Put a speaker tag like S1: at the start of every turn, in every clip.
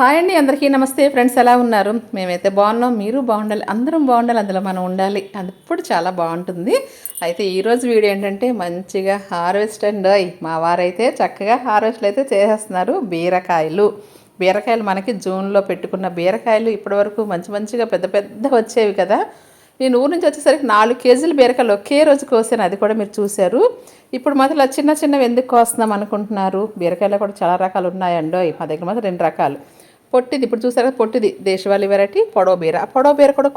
S1: Hi అండి అందరికీ నమస్తే. ఫ్రెండ్స్ ఎలా ఉన్నారు? మేమైతే బాగున్నాం. మీరు బాగుండాలి అందరం బాగుండాలి అందులో మనం ఉండాలి. అప్పుడు చాలా బాగుంటుంది. అయితే ఈరోజు వీడియో ఏంటంటే మంచిగా హార్వెస్ట్ అండ్ మా వారైతే చక్కగా హార్వెస్ట్లు అయితే చేసేస్తున్నారు. బీరకాయలు. బీరకాయలు మనకి జూన్లో పెట్టుకున్న బీరకాయలు ఇప్పటివరకు మంచి మంచిగా పెద్ద పెద్ద వచ్చేవి కదా. నేను ఊరు నుంచి వచ్చేసరికి నాలుగు కేజీలు బీరకాయలు ఒకే రోజు కోసాను. అది కూడా మీరు చూశారు. ఇప్పుడు మాత్రం చిన్న చిన్నవి ఎందుకు కోస్తున్నాం అనుకుంటున్నారు? బీరకాయలు కూడా చాలా రకాలు ఉన్నాయండో. మా దగ్గర మాత్రం రెండు రకాలు. పొట్టిది ఇప్పుడు చూసారా పొట్టిది దేశవాళీ వెరైటీ పొడవ బీర. ఆ పొడవ బీర కూడా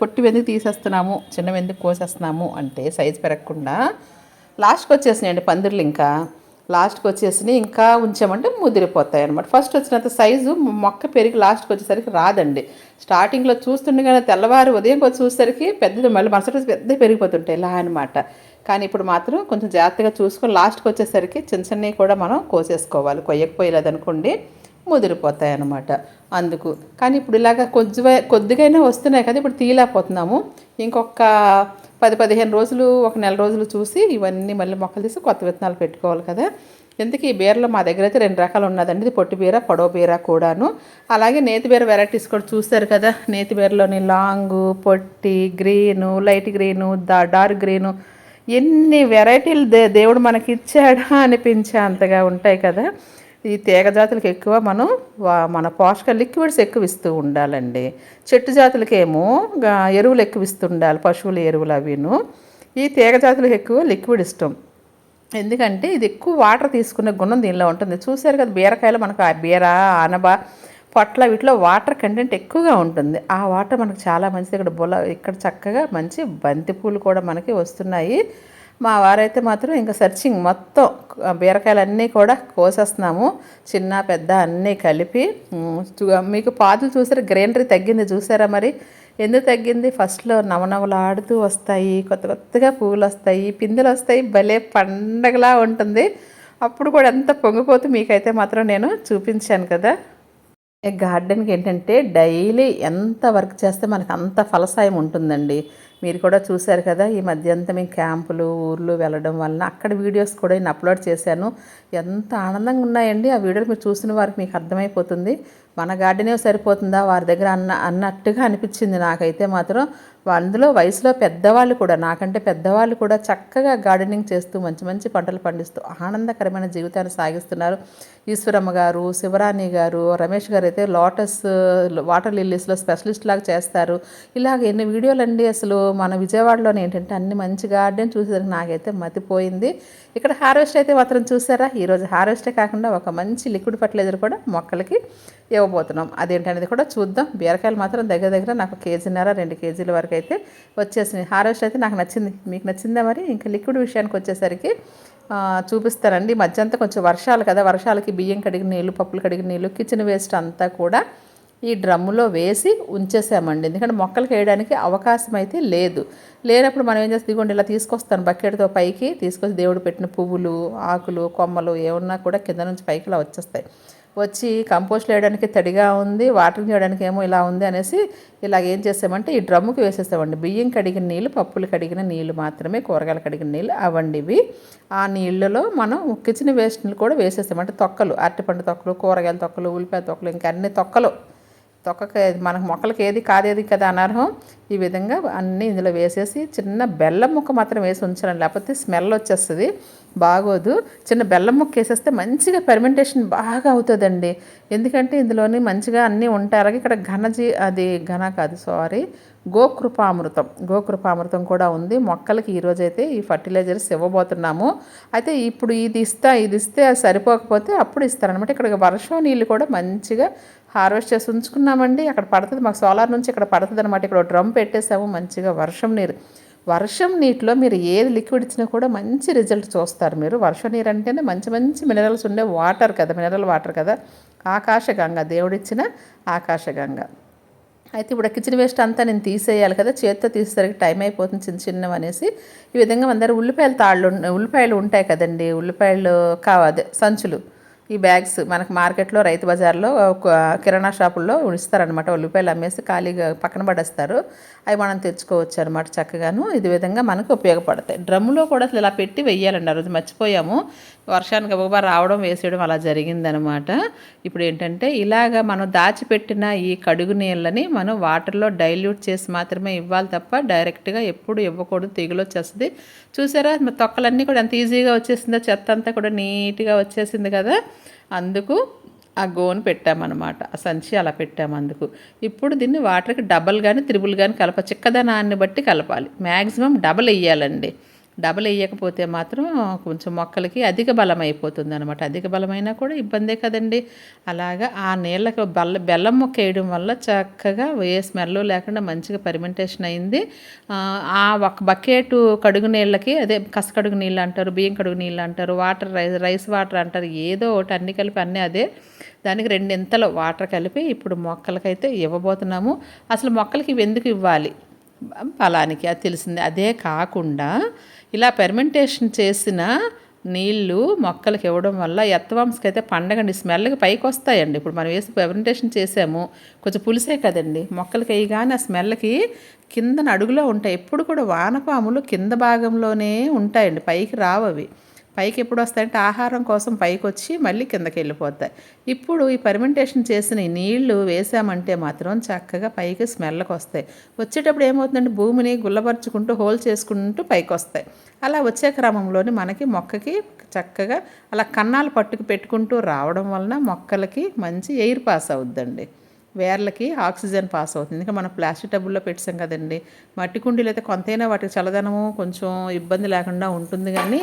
S1: పొట్టి వెందుకు తీసేస్తున్నాము చిన్నవి ఎందుకు కోసేస్తున్నాము అంటే సైజు పెరగకుండా లాస్ట్కి వచ్చేసినాయండి పందిర్లు ఇంకా. లాస్ట్కి వచ్చేసినాయి ఇంకా ఉంచామంటే ముదిరిపోతాయి అనమాట ఫస్ట్ వచ్చినంత సైజు మొక్క పెరిగి లాస్ట్కి వచ్చేసరికి రాదండి. స్టార్టింగ్లో చూస్తుండగానే తెల్లవారు ఉదయం కొద్ది చూసేసరికి పెద్దది మళ్ళీ మరుసటి పెద్ద పెరిగిపోతుంటాయి ఇలా అనమాట కానీ ఇప్పుడు మాత్రం కొంచెం జాగ్రత్తగా చూసుకొని లాస్ట్కి వచ్చేసరికి చిన్న చిన్నవి కూడా మనం కోసేసుకోవాలి. కొయ్యకపోయలేదు అనుకోండి ముదిరిపోతాయి అన్నమాట అందుకు. కానీ ఇప్పుడు ఇలాగ కొద్దిగా కొద్దిగైనా వస్తున్నాయి కదా ఇప్పుడు తీయలేకపోతున్నాము. ఇంకొక పది పదిహేను రోజులు ఒక నెల రోజులు చూసి ఇవన్నీ మళ్ళీ మొక్కలు తీసి కొత్త విత్తనాలు పెట్టుకోవాలి కదా. ఎందుకు ఈ బీరలో మా దగ్గర అయితే రెండు రకాలు ఉన్నదండి. ఇది పొట్టి బీర పొడవ బీర కూడాను. అలాగే నేతి బీర వెరైటీస్ కూడా చూస్తారు కదా. నేతి బీరలోని లాంగు పొట్టి గ్రీను లైట్ గ్రీను దా డార్క్ గ్రీను. ఎన్ని వెరైటీలు దే దేవుడు మనకి ఇచ్చాడా అనిపించే అంతగా ఉంటాయి కదా. ఈ తీగ జాతులకు ఎక్కువ మనం వా- మన పోషక లిక్విడ్స్ ఎక్కువ ఇస్తూ ఉండాలండి. చెట్టు జాతులకేమో ఎరువులు ఎక్కువ ఇస్తూ ఉండాలి పశువుల ఎరువులు అవిను. ఈ తీగ జాతులకు ఎక్కువ లిక్విడ్ ఇష్టం. ఎందుకంటే ఇది ఎక్కువ వాటర్ తీసుకునే గుణం దీనిలో ఉంటుంది. చూసారు కదా బీరకాయలు మనకు ఆ బీర ఆనబ పొట్ల వీటిలో వాటర్ కంటెంట్ ఎక్కువగా ఉంటుంది. ఆ వాటర్ మనకు చాలా మంచిది. ఇక్కడ బుల ఇక్కడ చక్కగా మంచి బంతి పూలు కూడా మనకి వస్తున్నాయి. మా వారైతే మాత్రం ఇంకా సర్చింగ్ మొత్తం బీరకాయలన్నీ బీరకాయలు అన్నీ కూడా కోసేస్తున్నాము. చిన్న పెద్ద అన్నీ కలిపి మీకు పాదులు చూసారా? గ్రీనరీ తగ్గింది చూసారా మరి? ఎందుకు తగ్గింది? ఫస్ట్లో నవనవలాడుతూ వస్తాయి కొత్త కొత్తగా పువ్వులు వస్తాయి పిందెలు వస్తాయి భలే పండగలా ఉంటుంది. అప్పుడు కూడా ఎంత పొంగిపోతూ మీకైతే మాత్రం నేను చూపించాను కదా. గార్డెన్కి ఏంటంటే డైలీ ఎంత వర్క్ చేస్తే మనకు అంత ఫలసాయం ఉంటుందండి. మీరు కూడా చూశారు కదా ఈ మధ్య అంతా మేము క్యాంపులు ఊర్లు వెళ్ళడం వలన అక్కడ వీడియోస్ కూడా నేను అప్లోడ్ చేశాను. ఎంత ఆనందంగా ఉన్నాయండి. ఆ వీడియోలు మీరు చూసిన వారికి మీకు అర్థమైపోతుంది. మన గార్డెనే సరిపోతుందా? వారి దగ్గర అన్న అన్నట్టుగా అనిపించింది నాకైతే మాత్రం. అందులో వయసులో పెద్దవాళ్ళు కూడా నాకంటే పెద్దవాళ్ళు కూడా చక్కగా గార్డెనింగ్ చేస్తూ మంచి మంచి పంటలు పండిస్తూ ఆనందకరమైన జీవితాన్ని సాగిస్తున్నారు. ఈశ్వరమ్మ గారు శివరాణి గారు రమేష్ గారు అయితే లోటస్ వాటర్ లిల్లీస్లో స్పెషలిస్ట్ లాగా చేస్తారు. ఇలాగ ఎన్ని వీడియోలు అండి అసలు మన విజయవాడలోనే ఏంటంటే అన్ని మంచి గార్డెన్ చూసేసరికి నాకైతే మతిపోయింది. ఇక్కడ హార్వెస్ట్ అయితే మాత్రం చూసారా? ఈరోజు హార్వెస్టే కాకుండా ఒక మంచి లిక్విడ్ ఫర్టిలైజర్ కూడా మొక్కలకి ఇవ్వబోతున్నాం అదేంటనేది కూడా చూద్దాం. బీరకాయలు మాత్రం దగ్గర దగ్గర నాకు కేజీన్నర రెండు కేజీల వరకు అయితే వచ్చేసినాయి. హార్వెస్ట్ అయితే నాకు నచ్చింది. మీకు నచ్చిందా మరి? ఇంకా లిక్విడ్ విషయానికి వచ్చేసరికి చూపిస్తానండి. మధ్యంతా మధ్య అంతా కొంచెం వర్షాలు కదా వర్షాలకి బియ్యం కడిగిన నీళ్ళు పప్పులు కడిగిన నీళ్ళు కిచెన్ వేస్ట్ అంతా కూడా ఈ డ్రమ్ములో వేసి ఉంచేసామండి. ఎందుకంటే మొక్కలు వేయడానికి అవకాశం అయితే లేదు. లేనప్పుడు మనం ఏం చేస్తాం? ఇదిగోండి ఇలా తీసుకొస్తాను బకెట్తో పైకి. తీసుకొచ్చి దేవుడు పెట్టిన పువ్వులు ఆకులు కొమ్మలు ఏమన్నా కూడా కింద నుంచి పైకి ఇలా వచ్చేస్తాయి. వచ్చి కంపోస్ట్ వేయడానికి తడిగా ఉంది వాటరింగ్ చేయడానికి ఏమో ఇలా ఉంది అనేసి ఇలాగ ఏం చేసామంటే ఈ డ్రమ్ముకి వేసేస్తామండి. బియ్యం కడిగిన నీళ్ళు పప్పులు కడిగిన నీళ్ళు మాత్రమే కూరగాయలు కడిగిన నీళ్ళు అవండి ఇవి ఆ నీళ్ళలో మనం కిచెన్ వేస్ట్ని కూడా వేసేస్తామంటే తొక్కలు అరటిపండు తొక్కలు కూరగాయల తొక్కలు ఉల్లిపాయ తొక్కలు ఇంకా అన్ని తొక్కలు. తొక్కకి మనకు మొక్కలకి ఏది కాదేది కదా అనర్హం. ఈ విధంగా అన్నీ ఇందులో వేసేసి చిన్న బెల్లం ముక్క మాత్రం వేసి ఉంచాలండి. లేకపోతే స్మెల్ వచ్చేస్తుంది. బాగోదు. చిన్న బెల్లం ముక్క వేసేస్తే మంచిగా ఫెర్మెంటేషన్ బాగా అవుతుందండి. ఎందుకంటే ఇందులోని మంచిగా అన్నీ ఉంటాయి. అలాగే ఇక్కడ ఘనజీ అది ఘన కాదు సారీ గోకృపామృతం. గోకృపామృతం కూడా ఉంది. మొక్కలకి ఈరోజైతే ఈ ఫర్టిలైజర్స్ ఇవ్వబోతున్నాము. అయితే ఇప్పుడు ఇది ఇస్తా ఇది ఇస్తే అది సరిపోకపోతే అప్పుడు ఇస్తారనమాట ఇక్కడ వర్షం నీళ్ళు కూడా మంచిగా హార్వెస్ట్ చేసి ఉంచుకున్నామండి. అక్కడ పడుతుంది. మాకు సోలార్ నుంచి ఇక్కడ పడుతుంది అనమాట ఇక్కడ డ్రమ్ పెట్టేసాము మంచిగా వర్షం నీరు. వర్షం నీటిలో మీరు ఏది లిక్విడ్ ఇచ్చినా కూడా మంచి రిజల్ట్ చూస్తారు మీరు. వర్షం నీరు అంటేనే మంచి మంచి మినరల్స్ ఉండే వాటర్ కదా మినరల్ వాటర్ కదా. ఆకాశగంగా దేవుడిచ్చిన ఆకాశగంగా అయితే ఇప్పుడు కిచెన్ వేస్ట్ అంతా నేను తీసేయాలి కదా చేత్తో తీసేసరికి టైం అయిపోతుంది చిన్న చిన్నవి అనేసి. ఈ విధంగా మన దగ్గర తాళ్ళు ఉల్లిపాయలు ఉంటాయి కదండి ఉల్లిపాయలు కావదే సంచులు. ఈ బ్యాగ్స్ మనకు మార్కెట్లో రైతు బజార్లో ఒక కిరాణా షాపుల్లో ఇస్తారనమాట ఉల్లిపాయలు అమ్మేసి ఖాళీగా పక్కన పడేస్తారు. అవి మనం తెచ్చుకోవచ్చు అనమాట చక్కగాను. ఇది విధంగా మనకు ఉపయోగపడతాయి. డ్రమ్ములో కూడా అసలు ఇలా పెట్టి వెయ్యాలండి ఆ రోజు మర్చిపోయాము. వర్షానికి గబగబా రావడం వేసేయడం అలా జరిగిందనమాట. ఇప్పుడు ఏంటంటే ఇలాగ మనం దాచిపెట్టిన ఈ కడుగు నీళ్ళని మనం వాటర్లో డైల్యూట్ చేసి మాత్రమే ఇవ్వాలి తప్ప డైరెక్ట్గా ఎప్పుడు ఇవ్వకూడదు. తెగులు వచ్చేస్తుంది. చూసారా? తొక్కలన్నీ కూడా ఎంత ఈజీగా వచ్చేసిందో చెత్త అంతా కూడా నీట్గా వచ్చేసింది కదా. అందుకు ఆ గోను పెట్టామన్నమాట ఆ సంచి అలా పెట్టాము అందుకు. ఇప్పుడు దీన్ని వాటర్కి డబల్ కానీ త్రిబుల్ కానీ కలప చిక్కదనాన్ని బట్టి కలపాలి. మ్యాక్సిమం డబల్ వేయాలండి డబల్ వేయకపోతే మాత్రం కొంచెం మొక్కలకి అధిక బలం అయిపోతుంది అనమాట అధిక బలమైనా కూడా ఇబ్బందే కదండి. అలాగా ఆ నీళ్ళకి బల్ల బెల్లం మొక్క వేయడం వల్ల చక్కగా ఏ స్మెల్ లేకుండా మంచిగా పర్మెంటేషన్ అయింది. ఆ ఒక బకెట్ కడుగు నీళ్ళకి అదే కసకడుగు నీళ్ళు అంటారు బియ్యం కడుగు నీళ్ళు అంటారు వాటర్ రైస్ రైస్ వాటర్ అంటారు ఏదో ఒకటి అన్ని కలిపి అన్నీ అదే. దానికి రెండింతలు వాటర్ కలిపి ఇప్పుడు మొక్కలకైతే ఇవ్వబోతున్నాము. అసలు మొక్కలకి ఇవి ఎందుకు ఇవ్వాలి? ఫలానికి అది తెలిసింది. అదే కాకుండా ఇలా పెర్మెంటేషన్ చేసిన నీళ్ళు మొక్కలకి ఇవ్వడం వల్ల ఎత్తవాంసకి అయితే పండగండి. స్మెల్కి పైకి వస్తాయండి ఇప్పుడు మనం వేసి పెర్మెంటేషన్ చేసాము కొంచెం పులిసే కదండి. మొక్కలకి వేయగానే ఆ స్మెల్కి కిందన అడుగులో ఉంటాయి. ఎప్పుడు కూడా వానపాములు కింద భాగంలోనే ఉంటాయండి. పైకి రావు అవి పైకి ఎప్పుడు వస్తాయంటే ఆహారం కోసం పైకి వచ్చి మళ్ళీ కిందకి వెళ్ళిపోతాయి ఇప్పుడు ఈ పర్మెంటేషన్ చేసిన ఈ నీళ్ళు వేసామంటే మాత్రం చక్కగా పైకి స్మెల్కి వస్తాయి వచ్చేటప్పుడు ఏమవుతుందంటే భూమిని గుల్లపరుచుకుంటూ హోల్ చేసుకుంటూ పైకి వస్తాయి అలా వచ్చే క్రమంలోనే మనకి మొక్కకి చక్కగా అలా కన్నాలు పట్టుకు పెట్టుకుంటూ రావడం వలన మొక్కలకి మంచి ఎయిర్ పాస్ అవుద్దండి. వేర్లకి ఆక్సిజన్ పాస్ అవుతుంది. ఇంకా మనం ప్లాస్టిక్ టబ్బుల్లో పెట్టాం కదండి. మట్టి కుండీలు అయితే కొంతైనా వాటికి చల్లదనము కొంచెం ఇబ్బంది లేకుండా ఉంటుంది కానీ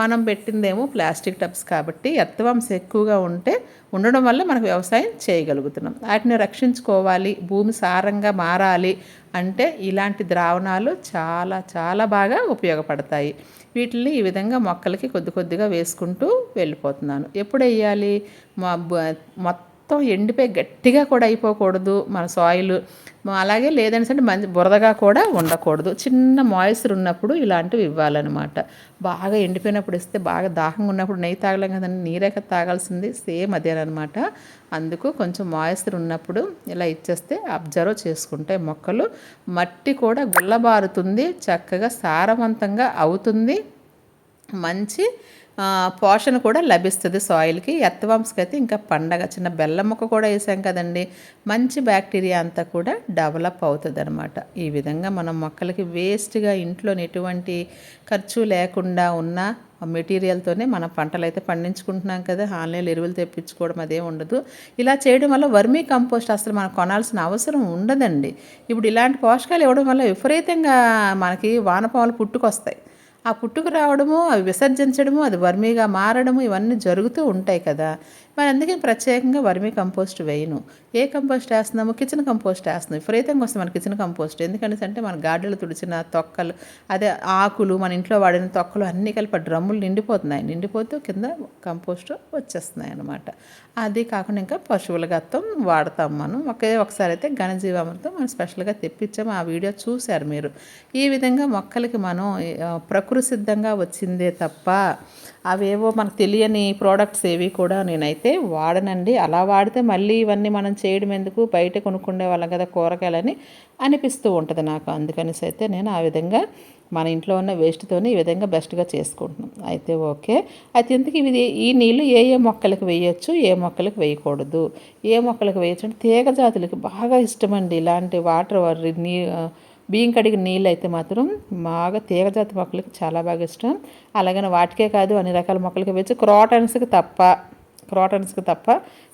S1: మనం పెట్టిందేమో ప్లాస్టిక్ టబ్స్ కాబట్టి ఎత్తవంశ ఎక్కువగా ఉంటే ఉండడం వల్ల మనకు వ్యవసాయం చేయగలుగుతున్నాం. వాటిని రక్షించుకోవాలి భూమి సారంగా మారాలి అంటే ఇలాంటి ద్రావణాలు చాలా చాలా బాగా ఉపయోగపడతాయి. వీటిని ఈ విధంగా మొక్కలకి కొద్ది కొద్దిగా వేసుకుంటూ వెళ్ళిపోతున్నాను. ఎప్పుడు వేయాలి? మొత్తం మొత్తం ఎండిపోయి గట్టిగా కూడా అయిపోకూడదు. మన సాయిల్ అలాగే లేదని అంటే మంచి బురదగా కూడా ఉండకూడదు. చిన్న మాయిశ్చర్ ఉన్నప్పుడు ఇలాంటివి ఇవ్వాలన్నమాట. బాగా ఎండిపోయినప్పుడు ఇస్తే బాగా దాహంగా ఉన్నప్పుడు నెయ్యి తాగలేం కదండి నీరేక తాగాల్సింది సేమ్ అదేనమాట అందుకు కొంచెం మాయిశ్చర్ ఉన్నప్పుడు ఇలా ఇచ్చేస్తే అబ్జర్వ్ చేసుకుంటాయి మొక్కలు మట్టి కూడా గుల్లబారుతుంది చక్కగా సారవంతంగా అవుతుంది మంచి పోషణ కూడా లభిస్తుంది సాయిల్కి. ఎత్తవాంస్కి అయితే ఇంకా పండగ చిన్న బెల్లం ముక్క కూడా వేసాం కదండి. మంచి బ్యాక్టీరియా అంతా కూడా డెవలప్ అవుతుంది అనమాట ఈ విధంగా మనం మొక్కలకి వేస్ట్గా ఇంట్లో ఎటువంటి ఖర్చు లేకుండా ఉన్న మెటీరియల్తోనే మన పంటలు అయితే పండించుకుంటున్నాం కదా. ఆన్లైన్ ఎరువులు తెప్పించుకోవడం అదే ఉండదు. ఇలా చేయడం వల్ల వర్మీ కంపోస్ట్ అసలు మనం కొనాల్సిన అవసరం ఉండదండి. ఇప్పుడు ఇలాంటి పోషకాలు ఇవ్వడం వల్ల విపరీతంగా మనకి వానపాములు పుట్టుకొస్తాయి. ఆ పుట్టుకు రావడము అవి విసర్జించడము అది వర్మీగా మారడము ఇవన్నీ జరుగుతూ ఉంటాయి కదా. మరి అందుకే ప్రత్యేకంగా వర్మీ కంపోస్ట్ వేయను. ఏ కంపోస్ట్ వేస్తున్నాము? కిచెన్ కంపోస్ట్ వేస్తున్నాం. విపరీతంగా వస్తుంది మన కిచెన్ కంపోస్ట్. ఎందుకంటే అంటే మన గార్డెన్లు తుడిచిన తొక్కలు అదే ఆకులు మన ఇంట్లో వాడిన తొక్కలు అన్నీ కలిపి డ్రమ్ములు నిండిపోతున్నాయి. నిండిపోతూ కింద కంపోస్ట్ వచ్చేస్తున్నాయి అనమాట అది కాకుండా ఇంకా పశువుల గత్తం వాడతాం మనం. ఒకే ఒకసారి అయితే ఘనజీవామృతం మనం స్పెషల్గా తెప్పించాము. ఆ వీడియో చూశారు మీరు. ఈ విధంగా మొక్కలకి మనం ప్రకృతి సిద్ధంగా వచ్చిందే తప్ప అవేవో మనకు తెలియని ప్రోడక్ట్స్ ఏవి కూడా నేనైతే వాడనండి. అలా వాడితే మళ్ళీ ఇవన్నీ మనం చేయడం ఎందుకు? బయట కొనుక్కునే వాళ్ళం కదా కూరగాయలని అనిపిస్తూ ఉంటుంది నాకు. అందుకనేసి అయితే నేను ఆ విధంగా మన ఇంట్లో ఉన్న వేస్ట్తోనే ఈ విధంగా బెస్ట్గా చేసుకుంటున్నాం. అయితే ఓకే. అయితే ఇంతకు ఇది ఈ నీళ్ళు ఏ ఏ మొక్కలకు వేయచ్చు ఏ మొక్కలకు వేయకూడదు? ఏ మొక్కలకు వేయచ్చు? అంటే తీగ జాతులకి బాగా ఇష్టమండి. ఇలాంటి వాటర్ నీ బియ్యం కడిగిన నీళ్ళు అయితే మాత్రం బాగా తీగజాతి మొక్కలకి చాలా బాగా ఇష్టం. అలాగని వాటికే కాదు అన్ని రకాల మొక్కలకి వేసి క్రాటన్స్కి తప్ప క్రాటన్స్కి తప్ప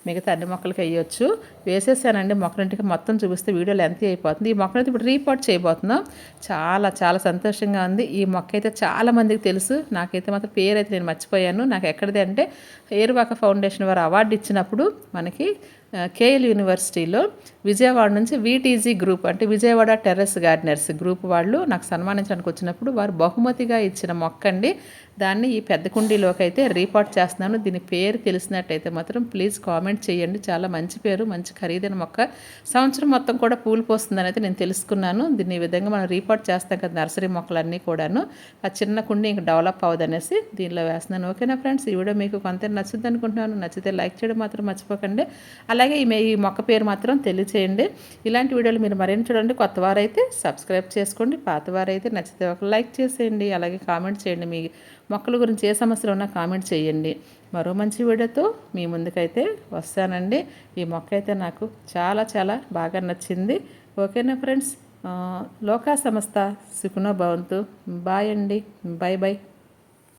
S1: మిగతా అన్ని మొక్కలకి వేయొచ్చు. వేసేసానండి. మొక్కలింటికి మొత్తం చూపిస్తే వీడియో ఎంత అయిపోతుంది. ఈ మొక్కనైతే ఇప్పుడు రీపోర్ట్ చేయబోతున్నాం. చాలా చాలా సంతోషంగా ఉంది. ఈ మొక్క అయితే చాలా మందికి తెలుసు. నాకైతే మాత్రం పేరు అయితే నేను మర్చిపోయాను. నాకు ఎక్కడిది అంటే ఏరువాక ఫౌండేషన్ వారు అవార్డు ఇచ్చినప్పుడు మనకి కేఎల్ యూనివర్సిటీలో విజయవాడ నుంచి వీటీజీ గ్రూప్ అంటే విజయవాడ టెర్రస్ గార్డెనర్స్ గ్రూప్ వాళ్ళు నాకు సన్మానించడానికి వచ్చినప్పుడు వారు బహుమతిగా ఇచ్చిన మొక్క అండి దాన్ని ఈ పెద్ద కుండీలోకి అయితే రీపోర్ట్ చేస్తున్నాను. దీని పేరు తెలిసినట్టయితే మాత్రం ప్లీజ్ కామెంట్ చేయండి. చాలా మంచి పేరు మంచి ఖరీదైన మొక్క. సంవత్సరం మొత్తం కూడా పూలు పోస్తుందని అయితే నేను తెలుసుకున్నాను. దీన్ని ఈ విధంగా మనం రీపోర్ట్ చేస్తాం కదా నర్సరీ మొక్కలన్నీ కూడాను. ఆ చిన్న కుండీ ఇంక డెవలప్ అవ్వదనేసి దీనిలో వేస్తున్నాను. ఓకేనా ఫ్రెండ్స్? ఈ వీడియో మీకు కొంత నచ్చుద్ది అనుకుంటున్నాను. నచ్చితే లైక్ చేయడం మాత్రం మర్చిపోకండి. అలాగే ఈ మొక్క పేరు మాత్రం తెలియచేయండి. ఇలాంటి వీడియోలు మీరు మరిన్ని చూడండి కొత్త వారైతే సబ్స్క్రైబ్ చేసుకోండి. పాత వారైతే నచ్చితే ఒక లైక్ చేసేయండి. అలాగే కామెంట్ చేయండి మీ మొక్కల గురించి ఏ సమస్యలు ఉన్నా కామెంట్ చేయండి. మరో మంచి వీడియోతో మీ ముందుకైతే వస్తానండి. ఈ మొక్క అయితే నాకు చాలా చాలా బాగా నచ్చింది. ఓకేనా ఫ్రెండ్స్? లోకా సంస్థ సుఖనో భవంతు. బాయ్ అండి. Bye bye